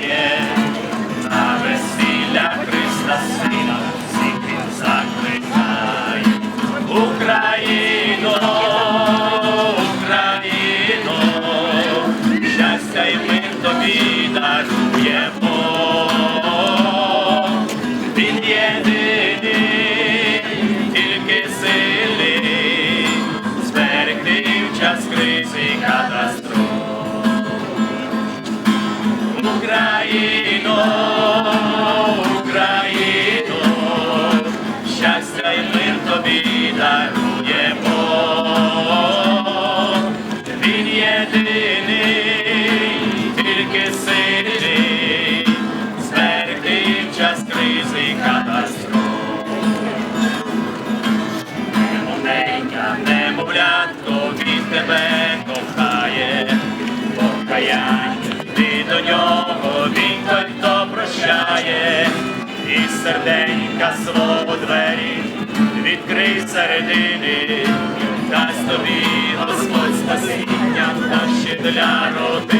грає, на весілля Христа Сина, всіх він закликає. Україно, Україно, щастя і мир тобі даруємо. Він єдиний, тільки сильний, зберегти в час кризи і щастя і мир тобі даруємо. Він єдиний, тільки сильний, зберегти в час кризи катастроф. Немовненька, немовлятко, він тебе кохає, покаяння, ти до нього, серденька свого двері, відкрий середини, дасть тобі Господь спасіння, та ще для родини,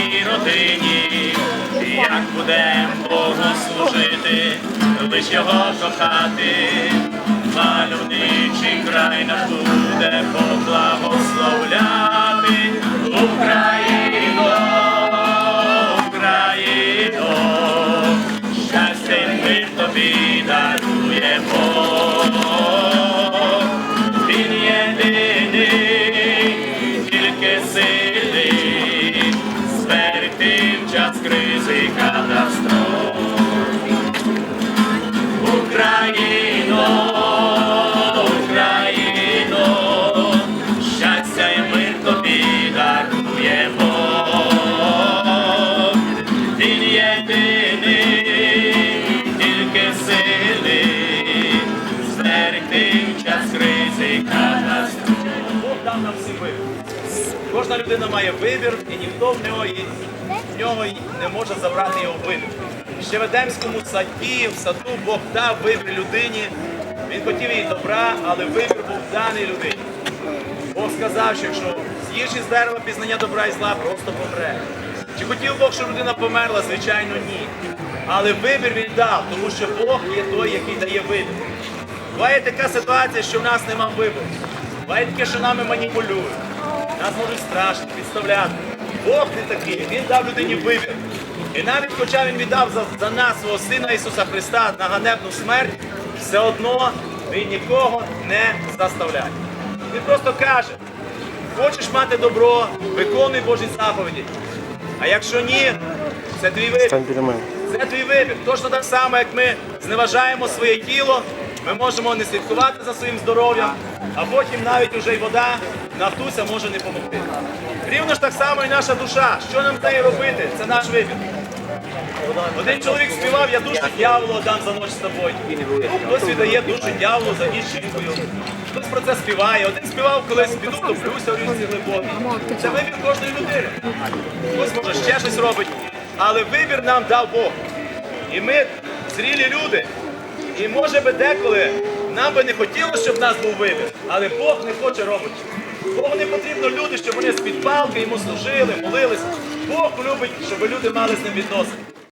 в родині, як будем Богу служити, лиш його кохати, мальовничий край наш буде поблагословляти. Україно, Україно, щастя й мир тобі даруємо. Час кризи катастроф. Україно, Україно, щастя і мир тобі даруємо. Він єдиний, тільки сильний, зберегти в час кризи катастроф. Бог дав нам всі вибір. Кожна людина має вибір, і ніхто в нього, і- в нього не може забрати його вибір. Ще в Едемському саді, в саду Бог дав вибір людині. Він хотів їй добра, але вибір був даний людині. Бог сказав, що якщо з'їш із дерева пізнання добра і зла, просто помре. Чи хотів Бог, щоб людина померла? Звичайно, ні. Але вибір він дав, тому що Бог є той, який дає вибір. Буває така ситуація, що в нас нема вибору. Буває таке, що нами маніпулюють. Нас можуть страшно підставляти. Бог не такий, він дав людині вибір. І навіть хоча він віддав за, за нас свого Сина Ісуса Христа на ганебну смерть, все одно він нікого не заставляє. Він просто каже: хочеш мати добро, виконуй Божі заповіді. А якщо ні, це твій вибір. Це твій вибір. Точно так само, як ми зневажаємо своє тіло, ми можемо не слідкувати за своїм здоров'ям, а потім навіть уже й вода нафтуся може не допомогти. Рівно ж так само і наша душа. Що нам нею робити? Це наш вибір. Один чоловік співав, я душу дьяволу дам за ніч з тобою. Хтось віддає душу дьяволу за ніч жінкою. Хтось про це співає. Один співав, колись піду, топлюся в річці глибокій. Це вибір кожної людини. Хтось може ще щось робить. Але вибір нам дав Бог. І ми зрілі люди. І може би деколи нам би не хотілося, щоб в нас був вибір, але Бог не хоче робити. Богу не потрібно люди, щоб вони з-під палки йому служили, молились. Бог любить, щоб люди мали з ним відносини.